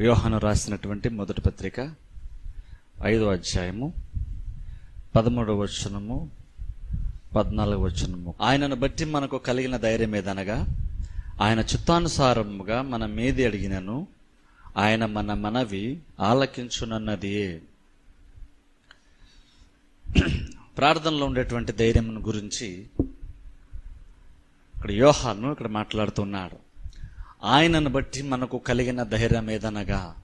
యోహాను రాసినటువంటి మొదటి పత్రిక ఐదో అధ్యాయము పదమూడవ వచనము పద్నాలుగు వచనము. ఆయనను బట్టి మనకు కలిగిన ధైర్యం ఏదనగా ఆయన చిత్తానుసారముగా మన మీది అడిగినను ఆయన మన మనవి ఆలకించునన్నది. ప్రార్థనలో ఉండేటువంటి ధైర్యం గురించి ఇక్కడ యోహాను ఇక్కడ మాట్లాడుతున్నాడు. ఆయనను బట్టి మనకు కలిగిన ధైర్యం ఏదనగా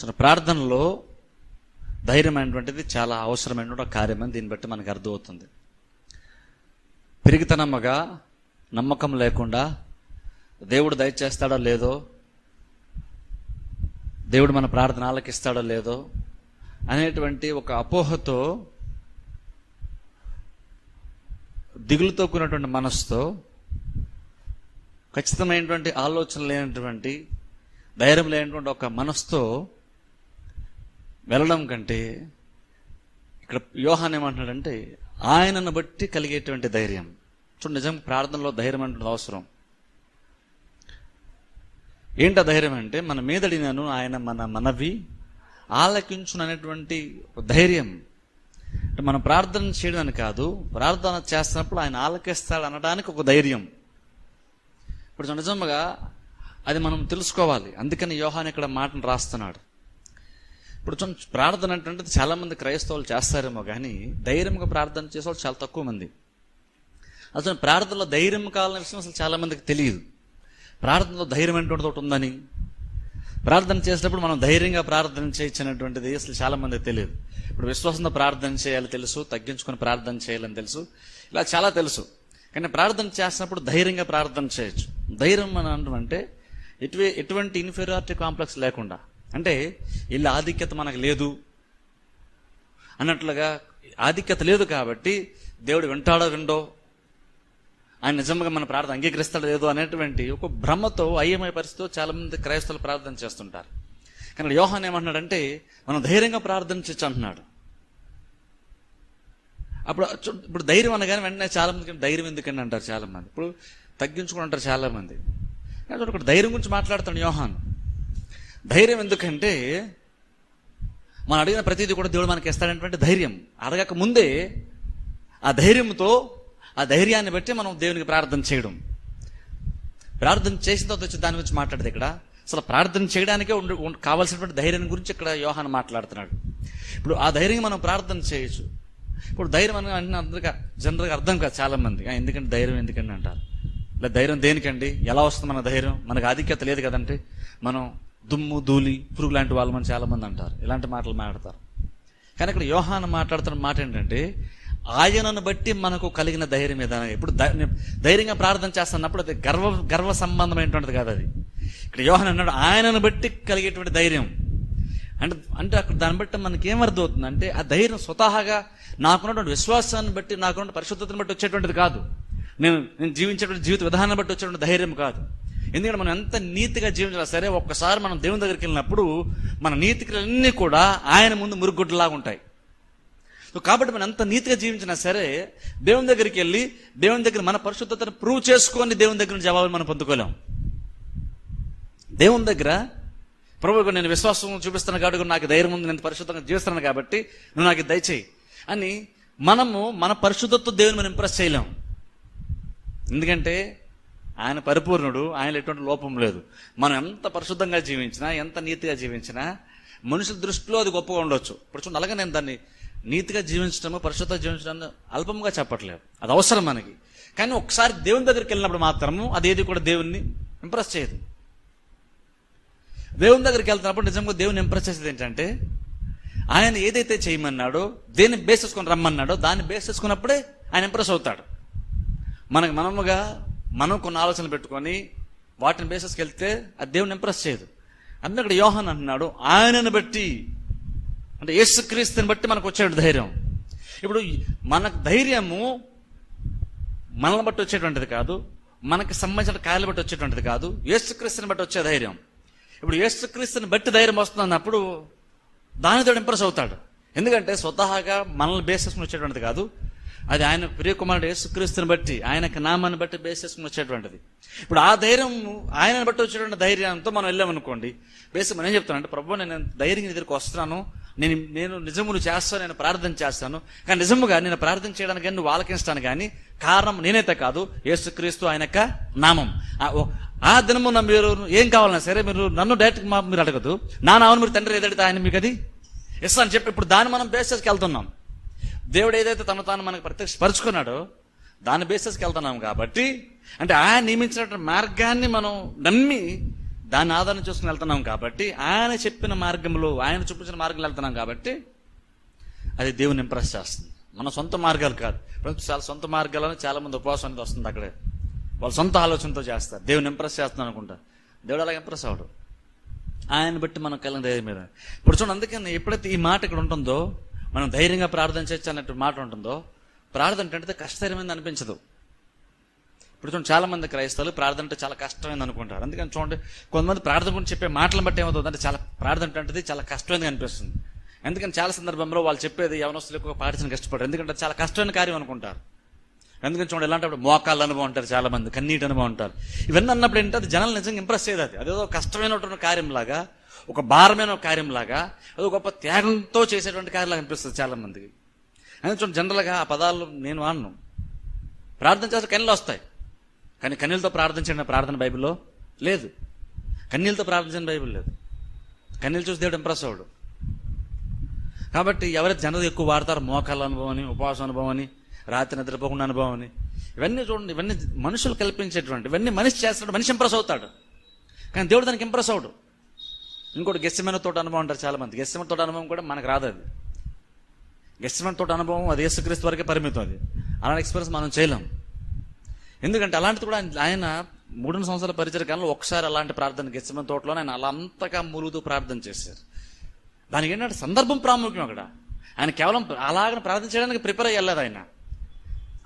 చిన్న ప్రార్థనలో ధైర్యం అనేటువంటిది చాలా అవసరమైన కార్యం అని దీన్ని బట్టి మనకు అర్థమవుతుంది. పెరిగితనమ్మగా నమ్మకం లేకుండా దేవుడు దయచేస్తాడో లేదో దేవుడు మన ప్రార్థన ఆలకిస్తాడో లేదో అనేటువంటి ఒక అపోహతో దిగులుతో కూడినటువంటి మనసుతో ఖచ్చితమైనటువంటి ఆలోచన లేనటువంటి ధైర్యం లేనటువంటి ఒక మనసుతో వెళ్ళడం కంటే ఇక్కడ యోహాన్ ఏమంటున్నాడంటే ఆయనను బట్టి కలిగేటువంటి ధైర్యం. చూడు నిజం ప్రార్థనలో ధైర్యం అంటే అవసరం. ఏంట ధైర్యం అంటే మన మీదడినను ఆయన మన మనవి ఆలకించును అనేటువంటి ఒక ధైర్యం. అంటే మనం ప్రార్థన చేయడానికి కాదు ప్రార్థన చేస్తున్నప్పుడు ఆయన ఆలకిస్తాడు అనడానికి ఒక ధైర్యం. ఇప్పుడు నిజంగా అది మనం తెలుసుకోవాలి. అందుకని యోహాన్ ఇక్కడ మాటను రాస్తున్నాడు. ఇప్పుడు చూడండి, ప్రార్థన అంటే చాలామంది క్రైస్తవులు చేస్తారేమో కానీ ధైర్యంగా ప్రార్థన చేసే వాళ్ళు చాలా తక్కువ మంది. అసలు ప్రార్థనలో ధైర్యం కావాలనే విషయం అసలు చాలామందికి తెలియదు. ప్రార్థనలో ధైర్యం ఏంటంటే ఒకటి ఉందని. ప్రార్థన చేసేటప్పుడు మనం ధైర్యంగా ప్రార్థన చేయొచ్చినటువంటిది అసలు చాలామందికి తెలియదు. ఇప్పుడు విశ్వాసంతో ప్రార్థన చేయాలి తెలుసు తగ్గించుకొని ప్రార్థన చేయాలని తెలుసు. ఇలా చాలా తెలుసు. కానీ ప్రార్థన చేసినప్పుడు ధైర్యంగా ప్రార్థన చేయొచ్చు. ధైర్యం అని అంటే ఎటు ఎటువంటి ఇన్ఫీరియారిటీ కాంప్లెక్స్ లేకుండా. అంటే వీళ్ళ ఆధిక్యత మనకు లేదు అన్నట్లుగా ఆధిక్యత లేదు కాబట్టి దేవుడు వింటాడో విండో ఆయన నిజంగా మన ప్రార్థన అంగీకరిస్తాడో లేదో అనేటువంటి ఒక భ్రమతో అయ్యమయ పరిస్థితితో చాలామంది క్రైస్తవులు ప్రార్థన చేస్తుంటారు. కానీ యోహాన్ ఏమంటున్నాడంటే మనం ధైర్యంగా ప్రార్థన చేయొచ్చు అంటున్నాడు. అప్పుడు ఇప్పుడు ధైర్యం అనగానే వెంటనే చాలా మందికి ధైర్యం ఎందుకని అంటారు చాలా మంది. ఇప్పుడు తగ్గించుకుని అంటారు చాలా మంది. ఇక్కడ ధైర్యం గురించి మాట్లాడుతాడు యోహాన్. ధైర్యం ఎందుకంటే మనం అడిగిన ప్రతిదీ కూడా దేవుడు మనకి ఇస్తాడనేటువంటి ధైర్యం. అడగక ముందే ఆ ధైర్యంతో ఆ ధైర్యాన్ని బట్టి మనం దేవునికి ప్రార్థన చేయడం. ప్రార్థన చేసిన తర్వాత వచ్చి దాని గురించి మాట్లాడదు ఇక్కడ అసలు ప్రార్థన చేయడానికే ఉండి కావాల్సినటువంటి ధైర్యం గురించి ఇక్కడ యోహాన్ మాట్లాడుతున్నాడు. ఇప్పుడు ఆ ధైర్యం మనం ప్రార్థన చేయొచ్చు. ఇప్పుడు ధైర్యం అని అంటే అందరికీ జనరల్గా అర్థం కాదు చాలామంది. ఎందుకంటే ధైర్యం ఎందుకండి అంటారు? ఇలా ధైర్యం దేనికండి? ఎలా వస్తుంది మన ధైర్యం? మనకు ఆధిక్యత లేదు కదంటే మనం దుమ్ము ధూళి పురుగు లాంటి వాళ్ళు మనం చాలామంది అంటారు. ఇలాంటి మాటలు మాట్లాడతారు. కానీ ఇక్కడ యోహాన్ మాట్లాడుతున్న మాట ఏంటంటే ఆయనను బట్టి మనకు కలిగిన ధైర్యం ఏదైనా ఇప్పుడు ధైర్యంగా ప్రార్థన చేస్తున్నప్పుడు అది గర్వ గర్వ సంబంధమైనటువంటిది కాదు అది. ఇక్కడ యోహన్ అన్నాడు ఆయనను బట్టి కలిగేటువంటి ధైర్యం. అంటే అంటే అక్కడ దాన్ని బట్టి మనకి ఏమర్థం అవుతుంది అంటే ఆ ధైర్యం స్వతహాగా నాకున్నటువంటి విశ్వాసాన్ని బట్టి నాకున్న పరిశుద్ధతను బట్టి వచ్చేటువంటిది కాదు. నేను నేను జీవించేటువంటి జీవిత విధానాన్ని బట్టి వచ్చేటువంటి ధైర్యం కాదు. ఎందుకంటే మనం ఎంత నీతిగా జీవించాలి సరే ఒక్కసారి మనం దేవుని దగ్గరికి వెళ్ళినప్పుడు మన నీతికలన్నీ కూడా ఆయన ముందు మురుగుడ్డలాగా ఉంటాయి. సో కాబట్టి మనం ఎంత నీతిగా జీవించినా సరే దేవుని దగ్గరికి వెళ్ళి దేవుని దగ్గర మన పరిశుద్ధతను ప్రూవ్ చేసుకొని దేవుని దగ్గర జవాబులు మనం పొందుకోలేం. దేవుని దగ్గర ప్రభు నేను విశ్వాసం చూపిస్తాను కాబట్టి నాకు ధైర్యం ఉంది నేను పరిశుద్ధంగా జీవిస్తున్నాను కాబట్టి నువ్వు నాకు దయచేయి. అని మనము మన పరిశుద్ధతో దేవుని మనం ఇంప్రెస్ చేయలేం. ఎందుకంటే ఆయన పరిపూర్ణుడు ఆయన ఎటువంటి లోపం లేదు. మనం ఎంత పరిశుద్ధంగా జీవించినా ఎంత నీతిగా జీవించినా మనుషుల దృష్టిలో అది గొప్పగా ఉండొచ్చు. ఇప్పుడు చూడండి అలాగే నేను దాన్ని నీతిగా జీవించడము పరిశుద్ధ జీవించడం అల్పంగా చెప్పట్లేదు. అది అవసరం మనకి. కానీ ఒకసారి దేవుని దగ్గరికి వెళ్ళినప్పుడు మాత్రము అదేది కూడా దేవుణ్ణి ఇంప్రెస్ చేయదు. దేవుని దగ్గరికి వెళ్తున్నప్పుడు నిజంగా దేవుని ఇంప్రెస్ చేసేది ఏంటంటే ఆయన ఏదైతే చేయమన్నాడో దేన్ని బేస్ చేసుకొని రమ్మన్నాడో దాన్ని బేస్ చేసుకున్నప్పుడే ఆయన ఇంప్రెస్ అవుతాడు. మనకు మనముగా మనం కొన్ని ఆలోచనలు పెట్టుకొని వాటిని బేసెస్కి వెళ్తే అది దేవుని ఇంప్రెస్ చేయదు. అందుకే ఇక్కడ యోహన్ అంటున్నాడు ఆయనను బట్టి అంటే యేసుక్రీస్తుని బట్టి మనకు వచ్చేటువంటి ధైర్యం. ఇప్పుడు మనకు ధైర్యము మనల్ని బట్టి వచ్చేటువంటిది కాదు మనకి సంబంధించిన కార్యాలు బట్టి వచ్చేటువంటిది కాదు యేసుక్రీస్తుని బట్టి వచ్చే ధైర్యం. ఇప్పుడు యేసుక్రీస్తుని బట్టి ధైర్యం వస్తుంది అన్నప్పుడు దానితో ఇంప్రెస్ అవుతాడు. ఎందుకంటే స్వతహాగా మనల్ని బేస్ చేసుకుని వచ్చేటువంటిది కాదు. అది ఆయన ప్రియకుమారుడు యేసుక్రీస్తుని బట్టి ఆయనకు నామాన్ని బట్టి బేస్ చేసుకుని వచ్చేటువంటిది. ఇప్పుడు ఆ ధైర్యం ఆయనను బట్టి వచ్చేటువంటి ధైర్యంతో మనం వెళ్ళామనుకోండి బేసిక్ మనం ఏం చెప్తానంటే ప్రభు నేను ధైర్యం ఎదురుకు వస్తున్నాను. నేను నేను నిజములు చేస్తాను నేను ప్రార్థన చేస్తాను. కానీ నిజముగా నేను ప్రార్థన చేయడానికి కానీ నువ్వు ఆలకిస్తాను కానీ కారణం నేనైతే కాదు. యేసుక్రీస్తు ఆయన యొక్క నామం. ఆ- ఓ- ఆ దినమున మీరు ఏం కావాలన్నా సరే మీరు నన్ను డైరెక్ట్ మీరు అడగదు. నా నామను మీరు తండ్రి ఏదడితే ఆయన మీకు అది? ఇస్తాను చెప్పి ఇప్పుడు దాన్ని మనం బేసెస్కి వెళ్తున్నాం. దేవుడు ఏదైతే తను తాను మనకు ప్రత్యక్షపరుచుకున్నాడో దాని బేసెస్కి వెళ్తున్నాం కాబట్టి అంటే ఆయన నియమించినటువంటి మార్గాన్ని మనం నమ్మి దాన్ని ఆధారం చేసుకుని వెళ్తున్నాం కాబట్టి ఆయన చెప్పిన మార్గంలో ఆయన చూపించిన మార్గంలో వెళ్తున్నాం కాబట్టి అది దేవుని ఇంప్రెస్ చేస్తుంది. మన సొంత మార్గాలు కాదు. ఇప్పుడు చాలా సొంత మార్గాలను చాలా మంది ఉపవాసం అనేది వస్తుంది అక్కడే. వాళ్ళ సొంత ఆలోచనతో చేస్తారు. దేవుని ఇంప్రెస్ చేస్తున్నాను అనుకుంటా. దేవుడు అలా ఇంప్రెస్ అవడు ఆయన బట్టి మనం కలిగిన ధైర్యం మీద. ఇప్పుడు చూడండి అందుకని ఎప్పుడైతే ఈ మాట ఇక్కడ ఉంటుందో మనం ధైర్యంగా ప్రార్థన చేయొచ్చు అన్నట్టు మాట ఉంటుందో ప్రార్థన అంటే కష్టతరమైంది అనిపించదు. ఇప్పుడు చూడండి చాలా మంది క్రైస్తవులు ప్రార్థన అంటే చాలా కష్టమైంది అనుకుంటారు. అందుకని చూడండి కొంతమంది ప్రార్థన గురించి చెప్పే మాటలను బట్టి ఏమవుతుంది అంటే చాలా ప్రార్థన అంటే చాలా కష్టమైంది అనిపిస్తుంది. ఎందుకని చాలా సందర్భంలో వాళ్ళు చెప్పేది యవనస్తులు ఎక్కువ పాటించడానికి ఇష్టపడరు ఎందుకంటే చాలా కష్టమైన కార్యం అనుకుంటారు. ఎందుకని చూడండి ఇలాంటప్పుడు మోకాళ్ళ అనుభవం అంటారు చాలా మంది కన్నీటి అనుభవం అంటారు. ఇవన్నీ అన్నప్పుడు ఏంటంటే అది జనాలు నిజంగా ఇంప్రెస్ చేయదు అది. అదేదో కష్టమైనటువంటి కార్యంలాగా ఒక భారమైన కార్యంలాగా అదో గొప్ప త్యాగంతో చేసేటువంటి కార్యంలాగా అనిపిస్తుంది చాలా మందికి అందుకే చూడండి జనరల్గా ఆ పదాలు నేను వాడను. ప్రార్థన చేస్తే కన్నీళ్ళు వస్తాయి. కానీ కన్నీళ్ళతో ప్రార్థించిన ప్రార్థన బైబిల్లో? లేదు. కన్నీళ్ళతో ప్రార్థించిన బైబిల్ లేదు. కన్నీళ్ళు చూసి దేవుడు ఇంప్రెస్ అవడు కాబట్టి ఎవరైతే జనత ఎక్కువ వాడతారు? మోకాళ్ళ అనుభవం అని ఉపవాస అనుభవం అని రాత్రి నిద్రపోకుండా అనుభవం అని. ఇవన్నీ చూడండి ఇవన్నీ మనుషులు కల్పించేటువంటి ఇవన్నీ మనిషి చేస్తాడు మనిషి ఇంప్రెస్ అవుతాడు. కానీ దేవుడు దానికి ఇంప్రెస్ అవడు ఇంకోటి గెస్సమైన తోట అనుభవం అంటారు చాలా మంది గెస్సమైన తోట అనుభవం కూడా మనకు రాదు అది. గెస్సమైన తోట అనుభవం అది యేసుక్రీస్తు వరకే పరిమితం అది. అలాంటి ఎక్స్పీరియన్స్ మనం చేయలేం. ఎందుకంటే అలాంటిది కూడా ఆయన- ఆయన మూడు సంవత్సరాల పరిచయ కాలంలో ఒకసారి అలాంటి ప్రార్థన గెస్సమైన తోటలో ఆయన అలా అంతగా ములుగుతూ ప్రార్థన చేశారు. దానికి ఏంటంటే సందర్భం ప్రాముఖ్యం అక్కడ. ఆయన కేవలం అలాగ ప్రార్థన చేయడానికి ప్రిపేర్ అయ్యలేదు ఆయన.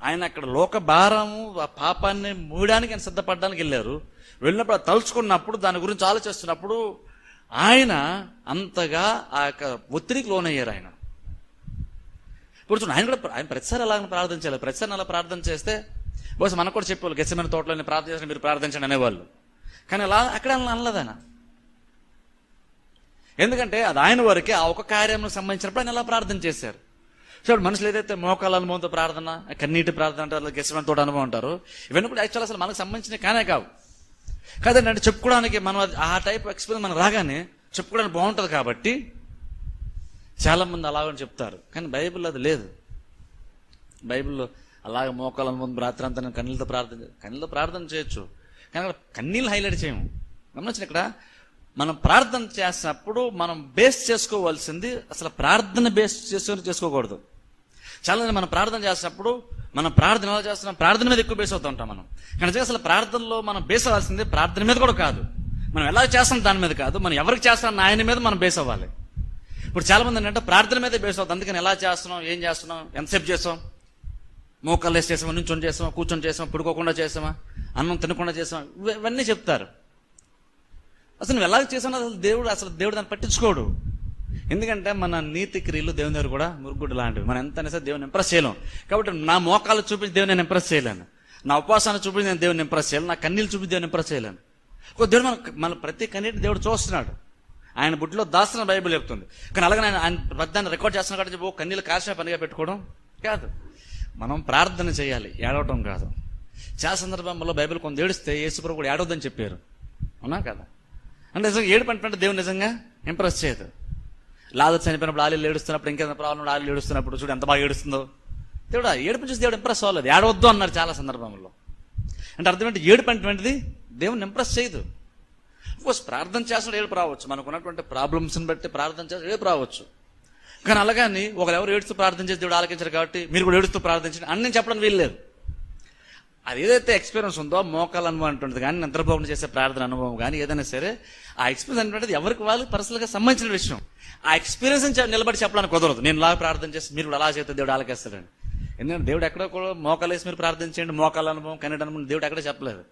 ఆయన అక్కడ లోక భారము ఆ పాపాన్ని మూయడానికి ఆయన సిద్ధపడడానికి వెళ్ళారు. వెళ్ళినప్పుడు తలుచుకున్నప్పుడు దాని గురించి ఆలోచిస్తున్నప్పుడు ఆయన అంతగా ఆ యొక్క ఒత్తిడికి లోనయ్యారు ఆయన. ఇప్పుడు చూడండి ఆయన కూడా ఆయన ప్రతిసారి అలాగ ప్రార్థన చేయాలి. ప్రతిసారి అలా ప్రార్థన చేస్తే బహుశా మనకు కూడా చెప్పేవాళ్ళు గెచ్చమైన తోటలోనే ప్రార్థన చేసిన మీరు ప్రార్థించండి అనేవాళ్ళు. కానీ అలా అక్కడ అనలేదన ఎందుకంటే అది ఆయన వరకే ఆ ఒక కార్యం సంబంధించినప్పుడు ఆయన అలా ప్రార్థన చేశారు? చూడండి మనుషులు ఏదైతే మోకాల అనుభవంతో ప్రార్థన కన్నీటి ప్రార్థన అంటారు గెచ్చమైన తోట అనుభవం అంటారు ఇవన్నీ కూడా యాక్చువల్ అసలు మనకు సంబంధించిన కానే కావు. కాదండి అంటే చెప్పుకోవడానికి మనం ఆ టైప్ ఎక్స్పీరియన్స్ మనం రాగానే చెప్పుకోవడానికి బాగుంటుంది కాబట్టి చాలా మంది అలాగని చెప్తారు. కానీ బైబిల్ అది లేదు. బైబిల్లో అలాగే మోకాలను ముందు రాత్రి అంతా నేను కన్నీళ్ళతో ప్రార్థన కన్నీళ్ళతో ప్రార్థన చేయొచ్చు. కానీ అక్కడ కన్నీళ్ళు హైలైట్ చేయము. గమనించిన ఇక్కడ మనం ప్రార్థన చేసినప్పుడు మనం బేస్ చేసుకోవాల్సింది అసలు ప్రార్థన బేస్ చేసుకొని చేసుకోకూడదు. చాలా మంది మనం ప్రార్థన చేసినప్పుడు మనం ప్రార్థన ఎలా చేస్తున్నాం? ప్రార్థన మీద ఎక్కువ బేస్ అవుతూ ఉంటాం మనం. కానీ అసలు ప్రార్థనలో మనం బేస్ అవ్వాల్సింది ప్రార్థన మీద కూడా కాదు. మనం ఎలా చేస్తాం దాని మీద కాదు. మనం ఎవరికి చేస్తాం ఆయన మీద మనం బేస్ అవ్వాలి. ఇప్పుడు చాలా మంది ఏంటంటే ప్రార్థన మీదే బేస్ అవుతుంది అందుకని ఎలా చేస్తున్నాం? ఏం చేస్తున్నాం? ఎంతసేపు చేస్తాం? మోకాళ్ళు చేసామా నుంచొని చేసామా కూర్చొని చేసామా పుడుకోకుండా చేసామా అన్నం తినకుండా చేసామా ఇవన్నీ చెప్తారు. అసలు నువ్వు ఎలా చేసావు అసలు దేవుడు అసలు దేవుడు దాన్ని పట్టించుకోడు. ఎందుకంటే మన నీతి క్రియలు దేవుని దగ్గర కూడా మురుగుడు లాంటివి. మనం ఎంత అనేసి దేవుని ఇంప్రెస్ చేయలేం. కాబట్టి నా మోకాలు చూపించి దేవుని నేను ఇంప్రెస్ చేయలేను. నా ఉపవాసాన్ని చూపించి నేను దేవుని ఇంప్రెస్ చేయలేను. నా కన్నీళ్ళు చూపించి దేవుని ఇంప్రెస్ చేయలేను. ఒక దేవుడు మన మన ప్రతి కన్నీటి దేవుడు చూస్తున్నాడు. ఆయన బుడ్డిలో దాస్తున్న బైబిల్ చెప్తుంది. కానీ అలాగే ఆయన ఆయన పెద్దాన్ని రికార్డ్ చేస్తున్నాడు కాబట్టి చెప్పి, ఓ కన్నీళ్ళు కాసిన పనిగా పెట్టుకోవడం కాదు. మనం ప్రార్థన చేయాలి ఏడవటం కాదు. చాలా సందర్భంలో బైబిల్ కొంత ఏడిస్తే యేసుప్రభు కూడా ఏడవద్దని చెప్పారు. అవునా కదా? అంటే నిజంగా ఏడు పంట దేవుడు నిజంగా ఇంప్రెస్ చేయదు. లాద చనిపోయినప్పుడు ఆలీలు ఏడుస్తున్నప్పుడు ఇంకేదైనా ప్రాబ్లం ఆలీలు ఏడుస్తున్నప్పుడు చూడు ఎంత బాగా ఏడుస్తుందో. దేవుడు ఏడుపు చూసి దేవుడు ఇంప్రెస్ అవ్వలేదు. ఏడవద్దు అన్నారు చాలా సందర్భంలో అంటే అర్థం ఏంటి? ఏడుపు దేవుని ఇంప్రెస్ చేయదు. కోర్స్ ప్రార్థన చేస్తాడు ఏడుపు రావచ్చు. మనకు ఉన్నటువంటి ప్రాబ్లమ్స్ని బట్టి ప్రార్థన చేస్తాడు ఏడుపు రావచ్చు. కానీ అలాగని ఒకరు ఎవరు ఏడుస్తూ ప్రార్థన చేసి దేవుడు ఆలకించారు కాబట్టి మీరు కూడా ఏడుస్తూ ప్రార్థించండి. అని నేను చెప్పడం వీల్లేదు. అది ఏదైతే ఎక్స్పీరియన్స్ ఉందో మోకాల అనుభవం అంటుంది కానీ నిద్రపోకుండా చేసే ప్రార్థన అనుభవం కానీ ఏదైనా సరే ఆ ఎక్స్పీరియన్స్ అనేటువంటిది ఎవరికి వాళ్ళు పర్సనల్గా సంబంధించిన విషయం. ఆ ఎక్స్పీరియన్స్ నిలబడి చెప్పడానికి కుదరదు. నేను ఇలా ప్రార్థన చేసి మీరు కూడా అలా చేస్తే దేవుడు ఆలకేస్తాడని ఎందుకంటే దేవుడు ఎక్కడో కూడా మోకాలు వేసి మీరు ప్రార్థించండి మోకాల అనుభవం కన్నడ అనుభవం దేవుడు ఎక్కడ చెప్పలేదు.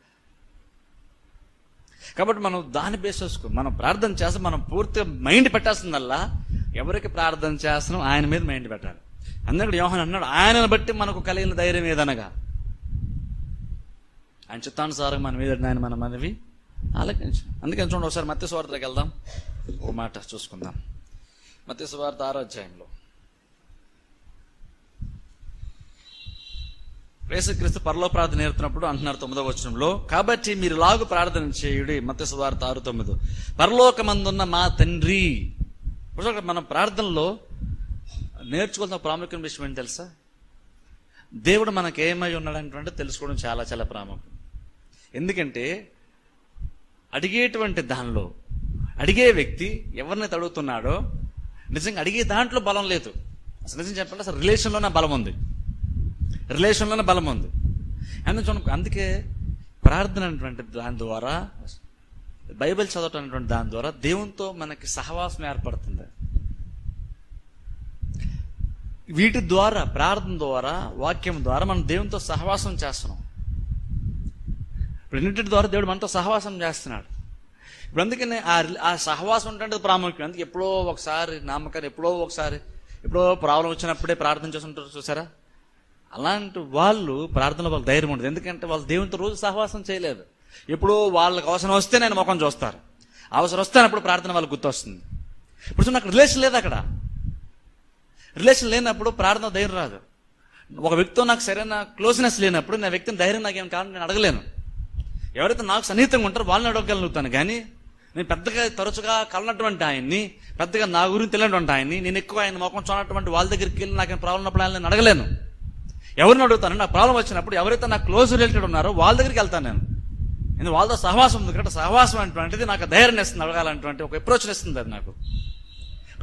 కాబట్టి మనం దాన్ని బేస్ చేసుకో మనం ప్రార్థన చేస్తే మనం పూర్తిగా మైండ్ పెట్టాల్సిందల్లా ఎవరికి ప్రార్థన చేస్తున్నాం ఆయన మీద మైండ్ పెట్టాలి. అందుకే యోహన్ అన్నాడు ఆయనను బట్టి మనకు కలిగిన ధైర్యం ఏదనగా? ఆయన చిత్తానుసారం మన మీద ఆయన మన మనవి ఆలకించు అందుకని చూడండి ఒకసారి మత్స్య స్వార్థకి వెళ్దాం. ఒక మాట చూసుకుందాం. మత్స్య స్వార్థ ఆరో అధ్యాయంలో. పరలో ప్రార్థన నేర్పుతున్నప్పుడు అంటున్నారు తొమ్మిదో వచనంలో కాబట్టి మీరు లాగు ప్రార్థన చేయుడి మత్స్య స్వార్థ ఆరు తొమ్మిది. పరలోకమందున్న మా తండ్రి ఇప్పుడు మనం ప్రార్థనలో నేర్చుకోవాల్సిన ప్రాముఖ్యమైన విషయం ఏంటి తెలుసా? దేవుడు మనకు ఏమై ఉన్నాడంటే తెలుసుకోవడం చాలా చాలా ప్రాముఖ్యం. ఎందుకంటే అడిగేటువంటి దానిలో అడిగే వ్యక్తి ఎవరినైతే అడుగుతున్నాడో నిజంగా అడిగే దాంట్లో బలం లేదు. అసలు నిజం చెప్పాలంటే అసలు రిలేషన్లోనే బలం ఉంది. రిలేషన్లోనే బలం ఉంది. అందుకే అందుకే ప్రార్థన అనేటువంటి దాని ద్వారా బైబిల్ చదవటం అనేటువంటి దాని ద్వారా దేవునితో మనకి సహవాసం ఏర్పడుతుంది. వీటి ద్వారా ప్రార్థన ద్వారా వాక్యం ద్వారా మనం దేవునితో సహవాసం చేస్తున్నాం. ఇప్పుడు రెండింటి ద్వారా దేవుడు మనతో సహవాసం చేస్తున్నాడు. ఇప్పుడు అందుకనే ఆ ఆ సహవాసం ఉంటే ప్రాముఖ్యం. అందుకే ఎప్పుడో ఒకసారి నామకాన్ని ఎప్పుడో ఒకసారి ఎప్పుడో ప్రాబ్లం వచ్చినప్పుడే ప్రార్థన చేస్తుంటారు చూసారా? అలాంటి వాళ్ళు ప్రార్థనలో వాళ్ళకి ధైర్యం ఉండదు. ఎందుకంటే వాళ్ళు దేవునితో రోజు సహవాసం చేయలేదు. ఎప్పుడో వాళ్ళకి అవసరం వస్తే నేను ముఖం చూస్తారు. అవసరం వస్తే అప్పుడు ప్రార్థన వాళ్ళకి గుర్తొస్తుంది. ఇప్పుడు నాకు రిలేషన్ లేదు అక్కడ. రిలేషన్ లేనప్పుడు ప్రార్థన ధైర్యం రాదు. ఒక వ్యక్తితో నాకు సరైన క్లోజ్నెస్ లేనప్పుడు నా వ్యక్తిని ధైర్యం నాకేం కావాలని నేను అడగలేను. ఎవరైతే నాకు సన్నిహితంగా ఉంటారో వాళ్ళని అడగగలుగుతాను కానీ నేను పెద్దగా తరచుగా కలనటువంటి ఆయన్ని పెద్దగా నా గురించి తెలియనటువంటి ఆయన్ని నేను ఎక్కువ ఆయన ముఖం చూడనటువంటి వాళ్ళ దగ్గరికి వెళ్ళి నాకు ప్రాబ్లం ఉన్నప్పుడు ఆయన నేను అడగలేను. ఎవరిని అడుగుతాను? నాకు ప్రాబ్లం వచ్చినప్పుడు ఎవరైతే నాకు క్లోజ్ రిలేటెడ్ ఉన్నారో వాళ్ళ దగ్గరికి వెళ్తాను నేను. నేను వాళ్ళతో సహవాసం ఉంది? కాబట్టి సహవాసం అటువంటిది నాకు ధైర్యం ఇస్తుంది అడగాలంటువంటి ఒక అప్రోచ్ ఇస్తుంది అది నాకు.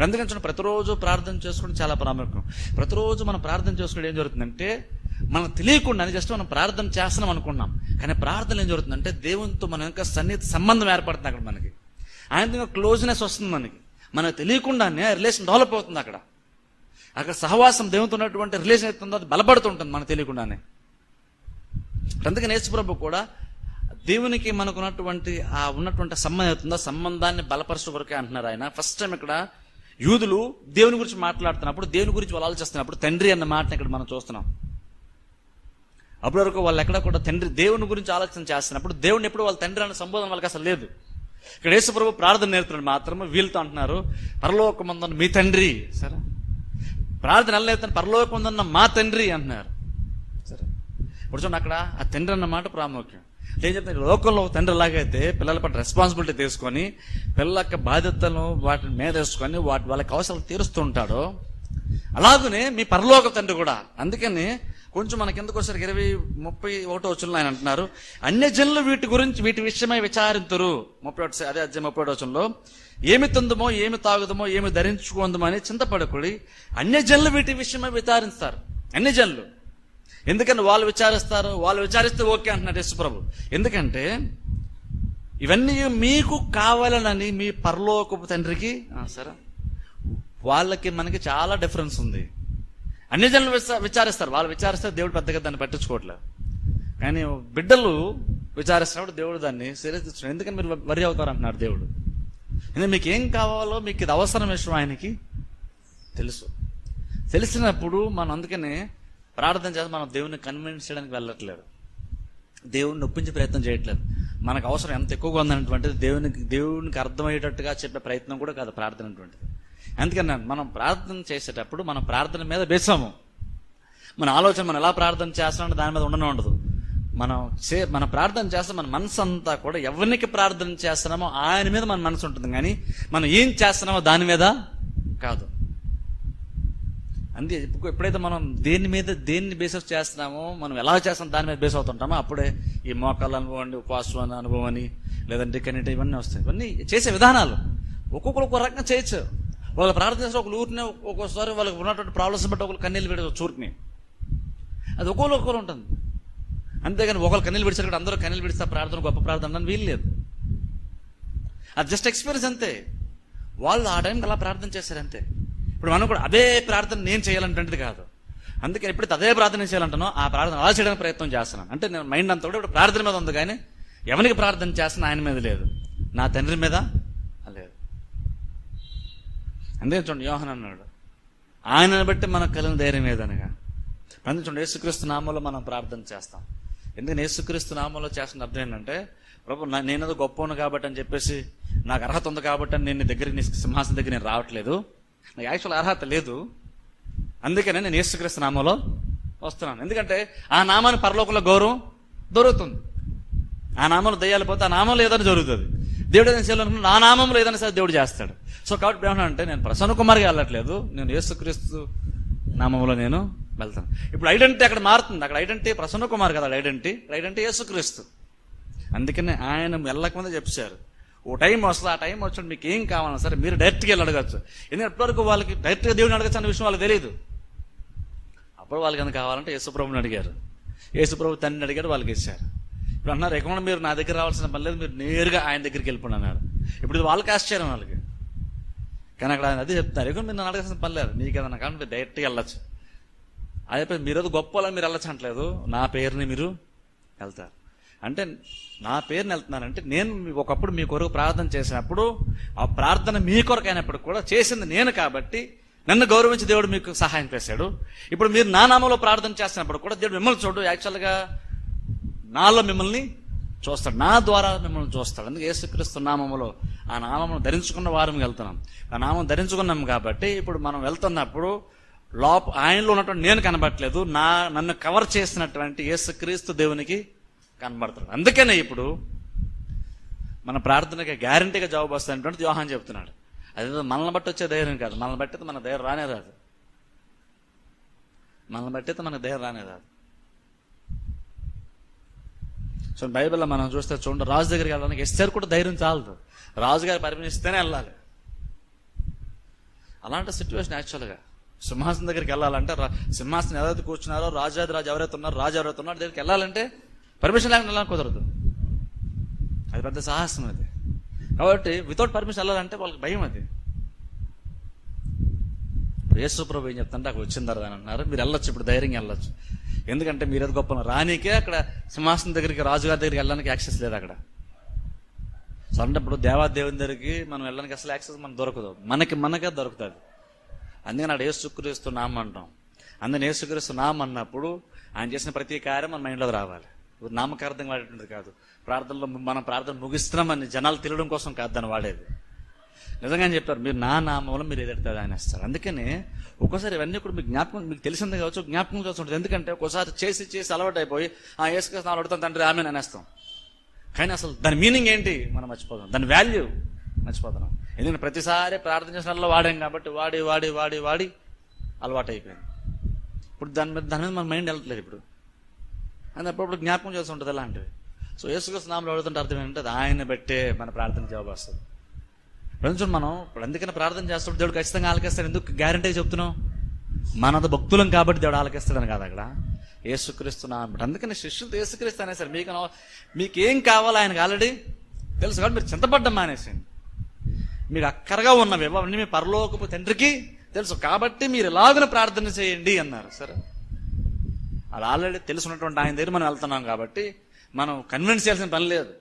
అందుకని ప్రతిరోజు ప్రార్థన చేసుకోవడం చాలా ప్రాముఖ్యం. ప్రతిరోజు మనం ప్రార్థన చేసుకుంటే ఏం జరుగుతుందంటే మనం తెలియకుండా జస్ట్ మనం ప్రార్థన చేస్తున్నాం అనుకున్నాం. కానీ ప్రార్థన ఏం జరుగుతుందంటే దేవునితో మనం ఇంకా సన్నిహిత సంబంధం ఏర్పడుతుంది అక్కడ మనకి. ఆయనతో క్లోజ్నెస్ వస్తుంది మనకి. మనకు తెలియకుండానే రిలేషన్ డెవలప్ అవుతుంది అక్కడ. అక్కడ సహవాసం దేవునితో ఉన్నటువంటి రిలేషన్ అవుతుందో అది బలపడుతుంటుంది మనకు తెలియకుండానే. అందుకని యేసుప్రభు కూడా దేవునికి మనకు ఉన్నటువంటి ఆ ఉన్నటువంటి సంబంధం అవుతుందో సంబంధాన్ని బలపరచడం వరకే అంటున్నారు ఆయన. ఫస్ట్ టైం ఇక్కడ యూదులు దేవుని గురించి మాట్లాడుతున్నప్పుడు దేవుని గురించి వాళ్ళు ఆలోచిస్తున్నప్పుడు తండ్రి అన్న మాటని ఇక్కడ మనం చూస్తున్నాం. అప్పటి వరకు వాళ్ళు ఎక్కడ కూడా తండ్రి దేవుని గురించి ఆలోచన చేస్తున్నప్పుడు దేవుని ఎప్పుడు వాళ్ళ తండ్రి అన్న సంబోధన వాళ్ళకి అసలు లేదు. ఇక్కడ యేసుప్రభు ప్రార్థన నేర్పుతున్నాడు మాత్రమే వీళ్ళతో అంటున్నారు పరలోకమందున్న మీ తండ్రి సరే. ప్రార్థన వెళ్ళలేదు పరలోకమందున్న మా తండ్రి అంటున్నారు. సరే. ఇప్పుడు చూడండి అక్కడ ఆ తండ్రి అన్న మాట ప్రాముఖ్యం. ఏం చెప్తాను లోకంలో ఒక తండ్రి పిల్లల పట్ల రెస్పాన్సిబిలిటీ తీసుకొని పిల్లల యొక్క బాధ్యతలను వాటిని మీద వేసుకొని వాటి వాళ్ళకి అవసరాలు తీరుస్తూ ఉంటాడో అలాగనే మీ పరలోక తండ్రి కూడా. అందుకని కొంచెం మనకి ఎందుకు వచ్చారు ఇరవై ముప్పై ఒకటో వచ్చిన ఆయన అంటున్నారు అన్య జనులు వీటి గురించి వీటి విషయమై విచారింతురు. ముప్పై ఒకటి అదే అధ్యాయం ముప్పై ఒకటి వచనంలో ఏమి తిందుమో ఏమి తాగుదమో ఏమి ధరించుకుందామో అని చింతపడకుడి అన్య జనులు వీటి విషయమై విచారిస్తారు. అన్య జనులు. ఎందుకని వాళ్ళు విచారిస్తారు? వాళ్ళు విచారిస్తే ఓకే అంటున్నారు యేసుప్రభు ఎందుకంటే ఇవన్నీ మీకు కావాలనని మీ పరలోకపు తండ్రికి సరే. వాళ్ళకి మనకి చాలా డిఫరెన్స్ ఉంది. అన్ని జనులు విచా- విచారిస్తారు. వాళ్ళు విచారిస్తే దేవుడు పెద్దగా దాన్ని పట్టించుకోవట్లేదు కానీ బిడ్డలు విచారిస్తున్నప్పుడు దేవుడు దాన్ని సీరియస్ తీసుకున్నాడు. ఎందుకని మీరు వరి అవుతారు అంటున్నారు దేవుడు? ఎందుకంటే మీకు ఏం కావాలో మీకు ఇది అవసరం విషయం ఆయనకి తెలుసు. తెలిసినప్పుడు మనం అందుకనే ప్రార్థన చేసి మనం దేవుని కన్విన్స్ చేయడానికి వెళ్ళట్లేదు. దేవుణ్ణి ఒప్పించే ప్రయత్నం చేయట్లేదు. మనకు అవసరం ఎంత ఎక్కువగా ఉందన్నటువంటిది దేవునికి దేవునికి అర్థమయ్యేటట్టుగా చెప్పే ప్రయత్నం కూడా కాదు ప్రార్థన అటువంటిది అందుకని మనం ప్రార్థన చేసేటప్పుడు మనం ప్రార్థన మీద బేసాము మన ఆలోచన మనం ఎలా ప్రార్థన చేస్తామంటే దాని మీద ఉండనే ఉండదు. మనం చే మన ప్రార్థన చేస్తే మన మనసు అంతా కూడా ఎవరికి ప్రార్థన చేస్తున్నామో ఆయన మీద మన మనసు ఉంటుంది. కానీ మనం ఏం చేస్తున్నామో దాని మీద కాదు. అంతే ఎప్పుడైతే మనం దేని మీద దేన్ని బేసప్ చేస్తున్నామో మనం ఎలా చేస్తాం దాని మీద బేస్ అవుతుంటామో అప్పుడే ఈ మోకాళ్ళ అనుభవం అండి ఉపవాసం అనే అనుభవం అని లేదంటే కనీట ఇవన్నీ వస్తాయి. ఇవన్నీ చేసే విధానాలు. ఒక్కొక్కరు ఒక్కొక్క రకంగా చేయొచ్చు. వాళ్ళు ప్రార్థన చేస్తే ఒకరు ఊరినే ఒక్కోసారి వాళ్ళకి ఉన్నటువంటి ప్రాబ్లమ్స్ బట్టి ఒకరు కన్నీళ్ళు పెడతారు చూరుకుని. అది ఒక్కొక్కరు ఒక్కొక్కరు ఉంటుంది. అంతేగాని ఒకరు కన్నీళ్ళు పెడిచారు కూడా అందరూ కన్నీళ్ళు విడిస్తే ప్రార్థన గొప్ప ప్రార్థన అని వీల్లేదు అది జస్ట్ ఎక్స్పీరియన్స్ అంతే. వాళ్ళు ఆ టైంకి అలా ప్రార్థన చేశారు అంతే. ఇప్పుడు మనం కూడా అదే ప్రార్థన నేను చేయాలంటే కాదు. అందుకని ఎప్పుడైతే అదే ప్రార్థన చేయాలంటానో ఆ ప్రార్థన అలా చేయడానికి ప్రయత్నం చేస్తున్నాను. అంటే నేను మైండ్ అంతా కూడా ఇప్పుడు ప్రార్థన మీద ఉంది కానీ ఎవరికి ప్రార్థన చేస్తున్నా ఆయన మీద లేదు. నా తండ్రి మీద లేదు. అందుకే చూడండి యోహన్ అన్నాడు ఆయనను బట్టి మనకు కలిగిన ధైర్యం ఏదనగా? అందుకే చూడండి యేసుక్రీస్తు నామంలో మనం ప్రార్థన చేస్తాం. ఎందుకని యేసుక్రీస్తు నామంలో చేస్తున్న అర్థం ఏంటంటే ప్రభు నేను గొప్పను కాబట్టి అని చెప్పేసి నాకు అర్హత ఉంది కాబట్టి అని నేను దగ్గర నీ సింహాసనం దగ్గర నేను రావట్లేదు. నాకు యాక్చువల్ అర్హత లేదు. అందుకనే నేను యేసుక్రీస్తు నామంలో వస్తున్నాను. ఎందుకంటే ఆ నామాన్ని పరలోకంలో గౌరవం దొరుకుతుంది. ఆ నామంలో దయ్యాలు పోతే ఆ నామంలో ఏదైనా జరుగుతుంది. దేవుడు ఏదైనా చేయాలనుకున్నా ఆ నామంలో ఏదైనా సరే దేవుడు చేస్తాడు. సో కాబట్టి బ్రాహ్మణ అంటే నేను ప్రసన్న కుమార్గా వెళ్ళట్లేదు. నేను యేసుక్రీస్తు నామంలో నేను వెళ్తాను. ఇప్పుడు ఐడెంటిటీ అక్కడ మారుతుంది. అక్కడ ఐడెంటిటీ ప్రసన్న కుమార్ కదా ఐడెంటిటీ. ఐడెంటిటీ యేసుక్రీస్తు. అందుకనే ఆయన వెళ్ళకముందే చెప్పారు. ఓ టైం వస్తుంది ఆ టైం వచ్చినప్పుడు మీకు ఏం కావాలన్నా సరే మీరు డైరెక్ట్గా వెళ్ళి అడగచ్చు. ఎందుకంటే ఇప్పటివరకు వాళ్ళకి డైరెక్ట్గా దేవుని అడగచ్చు అనే విషయం వాళ్ళకి తెలియదు. అప్పుడు వాళ్ళకి ఎంత కావాలంటే యేసుప్రభుని అడిగారు. యేసుప్రభు తండ్రిని అడిగారు వాళ్ళకి ఇచ్చారు. ఇప్పుడు అన్నారు ఎక్కడ మీరు నా దగ్గర రావాల్సిన పని లేదు మీరు నేరుగా ఆయన దగ్గరికి వెళ్ళిపోండి అన్నారు. ఇప్పుడు ఇది వాళ్ళకి ఆశ్చర్యం వాళ్ళకి. కానీ అక్కడ ఆయన అదే చెప్తున్నారు ఎక్కడ మీరు నన్ను అడగాల్సిన పని లేదు మీకు ఏదన్నా కానీ మీరు డైరెక్ట్గా వెళ్ళచ్చు. అదే మీరు ఏదో గొప్ప మీరు వెళ్ళచ్చు అంటలేదు నా పేరుని మీరు వెళ్తారు. అంటే నా పేరుని వెళ్తున్నానంటే నేను మీకు ఒకప్పుడు మీ కొరకు ప్రార్థన చేసినప్పుడు ఆ ప్రార్థన మీ కొరకు అయినప్పుడు కూడా చేసింది నేను కాబట్టి నన్ను గౌరవించి దేవుడు మీకు సహాయం చేశాడు. ఇప్పుడు మీరు నా నామంలో ప్రార్థన చేస్తున్నప్పుడు కూడా దేవుడు మిమ్మల్ని చూడు యాక్చువల్గా నాలో మిమ్మల్ని చూస్తాడు. నా ద్వారా మిమ్మల్ని చూస్తాడు. అందుకే యేసుక్రీస్తు నామములో ఆ నామమును ధరించుకున్న వారం వెళ్తున్నాం. ఆ నామం ధరించుకున్నాం కాబట్టి ఇప్పుడు మనం వెళ్తున్నప్పుడు లోప ఆయనలో ఉన్నటువంటి నేను కనబడట్లేదు. నా నన్ను కవర్ చేసినటువంటి యేసుక్రీస్తు దేవునికి కనబడుతున్నాడు అందుకనే ఇప్పుడు మన ప్రార్థనకి గ్యారంటీగా జవాబు వస్తాయంటే యోహాన్ చెప్తున్నాడు అదే మనల్ని బట్టి వచ్చే ధైర్యం కాదు. మనల్ని బట్టి అయితే మన ధైర్యం రానే రాదు. మనల్ని బట్టి అయితే మనకు ధైర్యం రానే రాదు. సో బైబిల్లో మనం చూస్తే చూడండి రాజు దగ్గరికి వెళ్ళడానికి ఎస్ఆర్ కూడా ధైర్యం చాలదు. రాజుగారి పర్మిషన్ ఇస్తేనే వెళ్ళాలి. అలాంటి సిచ్యువేషన్ యాక్చువల్గా సింహాసనం దగ్గరికి వెళ్ళాలంటే సింహాసనం ఎవరైతే కూర్చున్నారో రాజాది రాజు ఎవరైతే ఉన్నారో రాజు ఎవరైతే ఉన్నారో దగ్గరికి వెళ్ళాలంటే పర్మిషన్ లేకుండా వెళ్ళాలని కుదరదు. అది పెద్ద సాహసం అది. కాబట్టి వితౌట్ పర్మిషన్ వెళ్ళాలంటే వాళ్ళకి భయం అది. ఇప్పుడు యేసు ప్రభు ఏం చెప్తుంటే అక్కడ వచ్చిన తర్వాత అని మీరు వెళ్ళొచ్చు ఇప్పుడు ధైర్యంగా వెళ్ళొచ్చు. ఎందుకంటే మీరు అది గొప్ప రానికే అక్కడ సింహాసనం దగ్గరికి రాజుగారి దగ్గరికి వెళ్ళడానికి యాక్సెస్ లేదు అక్కడ. సో అంటే ఇప్పుడు దేవాదేవుని దగ్గరికి మనం వెళ్ళడానికి అసలు యాక్సెస్ మనకు దొరకదు. మనకి మనకే దొరుకుతుంది. అందుకని అక్కడ యేసుక్రీస్తు నామం అంటాం. అందుకని యేసుక్రీస్తు నామం అన్నప్పుడు ఆయన చేసిన ప్రతి కార్యం మన మైండ్లోకి రావాలి. నామకార్థం వాడేటువంటిది కాదు. ప్రార్థనలో మనం ప్రార్థన ముగిస్తున్నామని జనాలు తెలియడం కోసం కాదు దాన్ని వాడేది. నిజంగా చెప్పారు మీరు నా నామంలో మీరు ఏదైతే ఆయన ఇస్తారు అందుకని ఒక్కోసారి ఇవన్నీ కూడా మీకు జ్ఞాపకం మీకు తెలిసింది కావచ్చు జ్ఞాపకం కావచ్చు ఉంటుంది. ఎందుకంటే ఒక్కోసారి చేసి చేసి అలవాటు అయిపోయి ఆ ఏసుకృష్ణ నాలుగు అడుగుతాం తండ్రి ఆమె అనేస్తాం. కానీ అసలు దాని మీనింగ్ ఏంటి? మనం మర్చిపోతాం. దాని వాల్యూ మర్చిపోతున్నాం ఎందుకంటే ప్రతిసారి ప్రార్థన చేసిన వాడాం కాబట్టి వాడి వాడి వాడి వాడి అలవాటు అయిపోయింది ఇప్పుడు దాని మీద దాని మీద మన మైండ్ వెళ్ళట్లేదు ఇప్పుడు. అని అప్పుడప్పుడు జ్ఞాపకం చేసి ఉంటుంది అలాంటివి. సో యేసుకృష్ణ నామలు అడుగుతుంటే అర్థం ఏంటంటే అది ఆయన బట్టే మన ప్రార్థన జవాబు వస్తుంది. ప్రపంచం మనం ఇప్పుడు అందుకని ప్రార్థన చేస్తున్నప్పుడు దేవుడు ఖచ్చితంగా ఆలకిస్తాడు? ఎందుకు గ్యారంటీ చెప్తున్నాం మనది భక్తులం కాబట్టి దేవుడు ఆలకిస్తాడని కాదు అక్కడ. ఏసుక్రీస్తున్నా అనమాట అందుకని శిష్యులతో ఏసుక్రీస్తు అనేసారు. మీకు మీకేం మీకు ఏం కావాలో ఆయనకు ఆల్రెడీ? తెలుసు కాబట్టి మీరు చింతపడ్డం మానేసింది మీకు అక్కరగా ఉన్నవి అవన్నీ మీ పరలోకపు తండ్రికి తెలుసు. కాబట్టి మీరు ఎలాగన ప్రార్థన చేయండి అన్నారు. సరే? అది ఆల్రెడీ తెలుసున్నటువంటి ఆయన దగ్గర మనం వెళ్తున్నాం కాబట్టి మనం కన్విన్స్ చేయాల్సిన పని లేదు.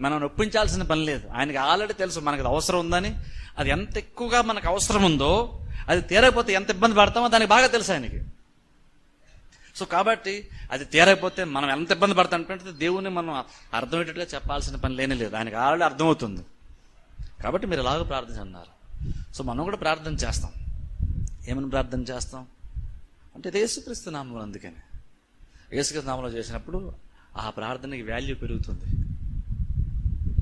మనం ఒప్పించాల్సిన పని లేదు. ఆయనకి ఆల్రెడీ తెలుసు మనకు అవసరం ఉందని. అది ఎంత ఎక్కువగా మనకు అవసరం ఉందో అది తీరకపోతే ఎంత ఇబ్బంది పడతామో దానికి బాగా తెలుసు ఆయనకి. సో కాబట్టి అది తీరకపోతే మనం ఎంత ఇబ్బంది పడతామంటే దేవుని మనం అర్థమయ్యేటట్లుగా చెప్పాల్సిన పని లేనే లేదు. ఆయనకి ఆల్రెడీ అర్థమవుతుంది. కాబట్టి మీరు ఎలాగో ప్రార్థించన్నారు. సో మనం కూడా ప్రార్థన చేస్తాం. ఏమని ప్రార్థన చేస్తాం? అంటే ఇది యేసుక్రీస్తు నామంలో అందుకని. యేసుక్రీస్తు నామంలో చేసినప్పుడు ఆ ప్రార్థనకి వాల్యూ పెరుగుతుంది.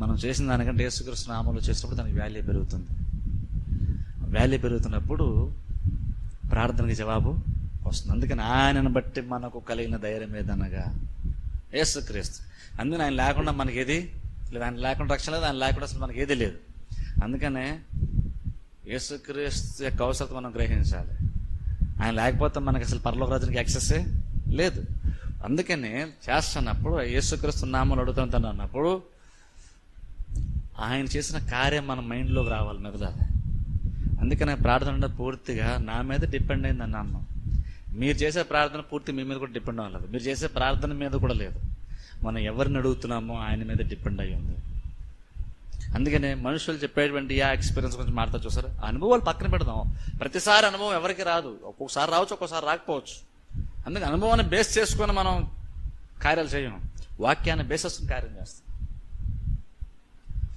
మనం చేసిన దానికంటే యేసుక్రీస్తు నామంలో చేసినప్పుడు దానికి వాల్యూ పెరుగుతుంది. వాల్యూ పెరుగుతున్నప్పుడు ప్రార్థనకి జవాబు వస్తుంది. అందుకని ఆయనను బట్టి మనకు కలిగిన ధైర్యం ఏదనగా యేసుక్రీస్తు. అందుకని ఆయన లేకుండా మనకి ఏది లేదు. ఆయన లేకుండా రక్షణ లేదు ఆయన లేకుండా అసలు మనకి ఏది లేదు. అందుకనే యేసుక్రీస్తు యొక్క అవసరం మనం గ్రహించాలి. ఆయన లేకపోతే మనకి అసలు పరలోక రాజునికి యాక్సెస్ లేదు. అందుకనే చేస్తున్నప్పుడు యేసుక్రీస్తు నామలు అడుగుతుంటాను అన్నప్పుడు ఆయన చేసిన కార్యం మన మైండ్లోకి రావాలి మెదలాలి అందుకనే ప్రార్థన పూర్తిగా నా మీద డిపెండ్ అయింది అని అన్నాం. మీరు చేసే ప్రార్థన పూర్తి మీ మీద కూడా డిపెండ్ అవ్వలేదు. మీరు చేసే ప్రార్థన మీద కూడా లేదు. మనం ఎవరిని అడుగుతున్నామో ఆయన మీద డిపెండ్ అయ్యి ఉంది అందుకనే మనుషులు చెప్పేటువంటి ఆ ఎక్స్పీరియన్స్ గురించి మాట్లాడుతూ చూసారు? ఆ అనుభవాలు పక్కన పెడదాం. ప్రతిసారి అనుభవం ఎవరికి రాదు. ఒక్కొక్కసారి రావచ్చు ఒక్కొక్కసారి రాకపోవచ్చు. అందుకే అనుభవాన్ని బేస్ చేసుకొని మనం కార్యాలు చేయం వాక్యాన్ని బేస్ కార్యం చేస్తాం.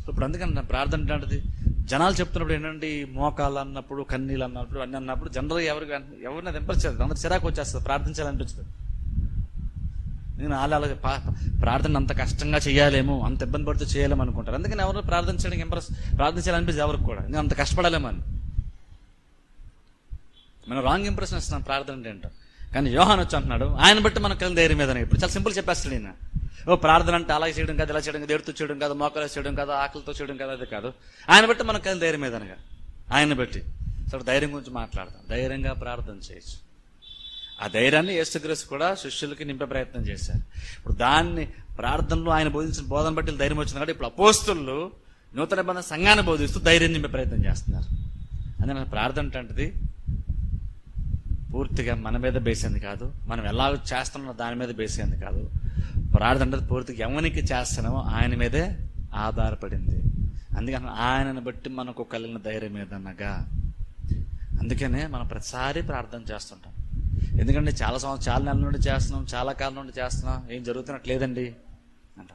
ఇప్పుడు అందుకని నా ప్రార్థన అంటే జనాలు చెప్తున్నప్పుడు ఏంటంటే మోకాలు అన్నప్పుడు కన్నీళ్ళు అన్నప్పుడు అన్నీ అన్నప్పుడు జనరల్గా ఎవరికి ఎవరిని దింపరిచేది ఇంప్రెస్ అందరు చిరాకు వచ్చేస్తుంది. ప్రార్థించాలనిపించదు. నేను వాళ్ళు అలా పా- ప్రార్థన అంత కష్టంగా చేయాలేమో అంత ఇబ్బంది పడుతూ చేయలేము అనుకుంటారు అందుకని ఎవరు ప్రార్థన ప్రార్థించడానికి ఇంప్రెస్ ప్రార్థించాలనిపించదు ఎవరికి కూడా. నేను అంత కష్టపడలేము మనం రాంగ్ ఇంప్రెషన్ ఇస్తున్నాం ప్రార్థన అంటే ఏంటో. కానీ యోహాన్ వచ్చి అంటున్నాడు ఆయన బట్టి మనకు కలిగిన ధైర్యం మీద ఇప్పుడు? చాలా సింపుల్ చెప్పేస్తాడు ఈయన. ఓ ప్రార్థన అంటే అలా చేయడం కాదు ఇలా చేయడం కాదు ఎడుతూ చేయడం కాదు మోకలు చేయడం కాదు ఆకలితో చేయడం కాదు అది కాదు. ఆయన బట్టి మనకు కలిగిన ధైర్యం మీద ఆయన బట్టి. సో ధైర్యం గురించి మాట్లాడతాం ధైర్యంగా ప్రార్థన చేయొచ్చు. ఆ ధైర్యాన్ని యేసుక్రీస్తు కూడా శిష్యులకి నింపే ప్రయత్నం చేశారు. ఇప్పుడు దాన్ని ప్రార్థనలో ఆయన బోధించిన బోధన బట్టి ధైర్యం వచ్చింది కాబట్టి ఇప్పుడు అపోస్తులు నూతన నిబంధన సంఘాన్ని బోధిస్తూ ధైర్యం నింపే ప్రయత్నం చేస్తున్నారు. అందుకని ప్రార్థన అంటే పూర్తిగా మన మీద బేసేది కాదు మనం ఎలా చేస్తున్నామో దాని మీద బేసేది కాదు. ప్రార్థన అంటే పూర్తిగా ఎవరికి చేస్తున్నామో ఆయన మీదే ఆధారపడింది. అందుకని ఆయనను బట్టి మనకు కలిగిన ధైర్యం ఏదన్నగా అందుకనే మనం ప్రతిసారి ప్రార్థన చేస్తుంటాం. ఎందుకంటే చాలా సంవత్సరం చాలా నెలల నుండి చేస్తున్నాం చాలా కాలం నుండి చేస్తున్నాం. ఏం జరుగుతున్నట్లేదండి అంట.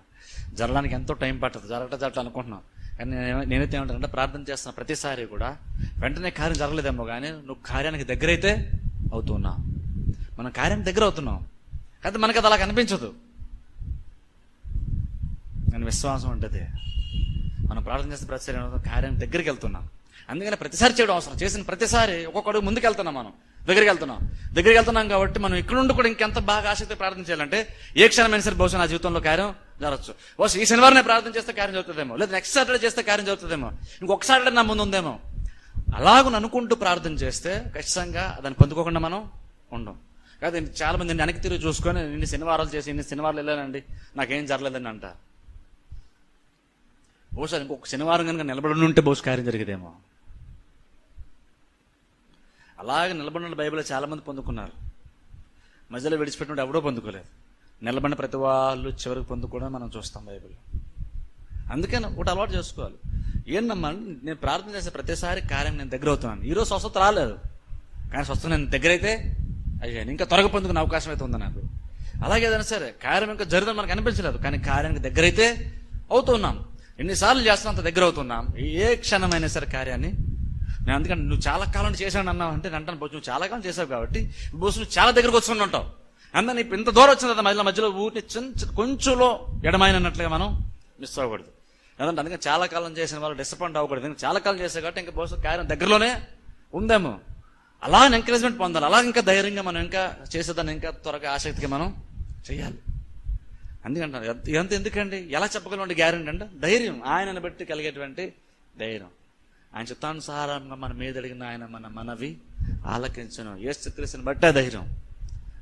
జరగడానికి ఎంతో టైం పట్టదు. జరగట జరగటం అనుకుంటున్నాం. కానీ నేను నేనైతే ఏమంటానంటే ప్రార్థన చేస్తున్నా ప్రతిసారి కూడా వెంటనే కార్యం జరగలేదేమో కానీ నువ్వు కార్యానికి దగ్గరైతే అవుతున్నావు. మనం కార్యానికి దగ్గర అవుతున్నాం. అయితే మనకి అది అలా కనిపించదు. కానీ విశ్వాసం ఉంటుంది. మనం ప్రార్థన చేస్తే ప్రతిసారి కార్యానికి దగ్గరికి వెళ్తున్నాం. అందుకని ప్రతిసారి చేయడం అవసరం. చేసిన ప్రతిసారి ఒక్కొక్కడు ముందుకు వెళ్తున్నాం మనం. దగ్గరికి వెళ్తున్నాం. దగ్గరికి వెళ్తున్నాం కాబట్టి మనం ఇక్కడుండి కూడా ఇంకెంత బాగా ఆసక్తి ప్రార్థన చేయాలంటే ఏ క్షణమైన సరే బహుశా నా జీవితంలో కార్యం జరగచ్చు. బహుశా ఈ శనివారం నేను ప్రార్థన చేస్తే కార్యం జరుగుతుందేమో? లేదా నెక్స్ట్ సాటర్డే చేస్తే కార్యం జరుగుతుందేమో? ఇంకొక సాటర్డే నా ముందు ఉందేమో? అలాగను అనుకుంటూ ప్రార్థన చేస్తే ఖచ్చితంగా దాన్ని పొందుకోకుండా మనం ఉండం. కాదు చాలా మంది వెనక్కి తిరిగి చూసుకొని ఇన్ని శనివారాలు చేసి ఇన్ని శనివారాలు వెళ్ళానండి నాకేం జరగలేదని అంటారు బహుశా ఇంకొక శనివారం కనుక నిలబడి ఉంటే బహుశా కార్యం జరిగేదేమో. అలాగే నిలబడిన బైబిల్ చాలామంది పొందుకున్నారు. మధ్యలో విడిచిపెట్టినప్పుడు ఎవడో పొందుకోలేదు. నిలబడిన ప్రతి వాళ్ళు చివరికి పొందుకోవడం మనం చూస్తాం బైబిల్ అందుకని ఒకటి అలవాటు చేసుకోవాలి. ఏంటమ్మా నేను ప్రార్థన చేసే ప్రతిసారి కార్యం నేను దగ్గర అవుతున్నాను. ఈరోజు స్వస్థత రాలేదు. కానీ స్వస్థత నేను దగ్గర అయితే అయ్యాను ఇంకా త్వరగా పొందుకునే అవకాశం అయితే ఉంది నాకు. అలాగే ఏదైనా సరే కార్యం ఇంకా జరుగుతుంది మనకు అనిపించలేదు. కానీ కార్యానికి దగ్గర అయితే అవుతున్నాం. ఎన్నిసార్లు చేస్తున్నాం అంత దగ్గర అవుతున్నాం. ఏ క్షణమైనా సరే కార్యాన్ని నేను అందుకని నువ్వు చాలా కాలం చేశాను అన్నావు. అంటే నేను అంటాను "బహుశా నువ్వు చాలా కాలం చేశావు కాబట్టి బోసు నువ్వు చాలా దగ్గరకు వస్తుండి ఉంటావు. అన్న నీకు ఇంత దూరం వచ్చిన తర్వాత మధ్యలో మధ్యలో ఊరిని చిన్న కొంచెంలో అన్నట్లుగా మనం మిస్ అవ్వకూడదు. ఎందుకంటే అందుకని చాలా కాలం చేసిన వాళ్ళు డిసప్పాయింట్ అవ్వకూడదు. ఎందుకంటే చాలా కాలం చేసే కాబట్టి ఇంకా బహుశా కార్యం దగ్గరలోనే ఉందేమో. అలా ఎంకరేజ్మెంట్ పొందాలి. అలా ఇంకా ధైర్యంగా మనం ఇంకా చేసేదాన్ని ఇంకా త్వరగా ఆసక్తిగా మనం చేయాలి. అందుకంటారు ఇదంతా ఎందుకండి? ఎలా చెప్పగలం గ్యారెంటీ అంటే ధైర్యం. ఆయనను బట్టి కలిగేటువంటి ధైర్యం. ఆయన చిత్తానుసారంగా మన మీద అడిగిన ఆయన మన మనవి ఆలకించను. ఏసుక్రీస్తుని బట్టే ధైర్యం.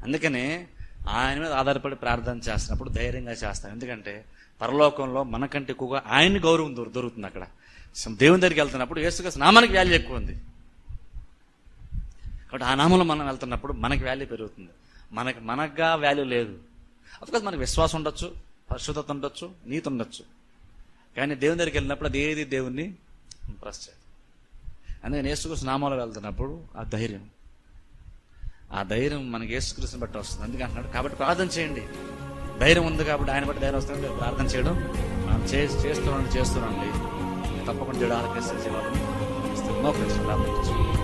అందుకనే ఆయన మీద ఆధారపడి ప్రార్థన చేస్తున్నప్పుడు ధైర్యంగా చేస్తాం. ఎందుకంటే పరలోకంలో మనకంటే ఎక్కువగా ఆయన గౌరవం దొరు దొరుకుతుంది అక్కడ. దేవుని దగ్గరికి వెళ్తున్నప్పుడు యేసుక్రీస్తు నామానికి వాల్యూ ఎక్కువ ఉంది. కాబట్టి ఆ నామంలో మనం వెళ్తున్నప్పుడు మనకి వాల్యూ పెరుగుతుంది. మనకి మనగా వాల్యూ లేదు. అఫ్కోర్స్ మనకి విశ్వాసం ఉండొచ్చు పరిశుద్ధత ఉండొచ్చు నీతి ఉండొచ్చు. కానీ దేవుని దగ్గరికి వెళ్ళినప్పుడు అది ఏది దేవుణ్ణి ఇంప్రెస్ చేయాలి అందుకని యేసుకృష్ణ నామాలు వెళ్తున్నప్పుడు ఆ ధైర్యం. ఆ ధైర్యం మనకి యేసుకృష్ణ బట్టి వస్తుంది. అందుకే అంటున్నాడు కాబట్టి ప్రార్థన చేయండి. ధైర్యం ఉంది కాబట్టి ఆయన బట్టి ధైర్యం వస్తుంది. ప్రార్థన చేయడం మనం చే చేస్తున్నాం చేస్తున్నాండి తప్పకుండా దేవుడు ఆలకిస్తే జీవాలను మోకరించి ప్రార్థించు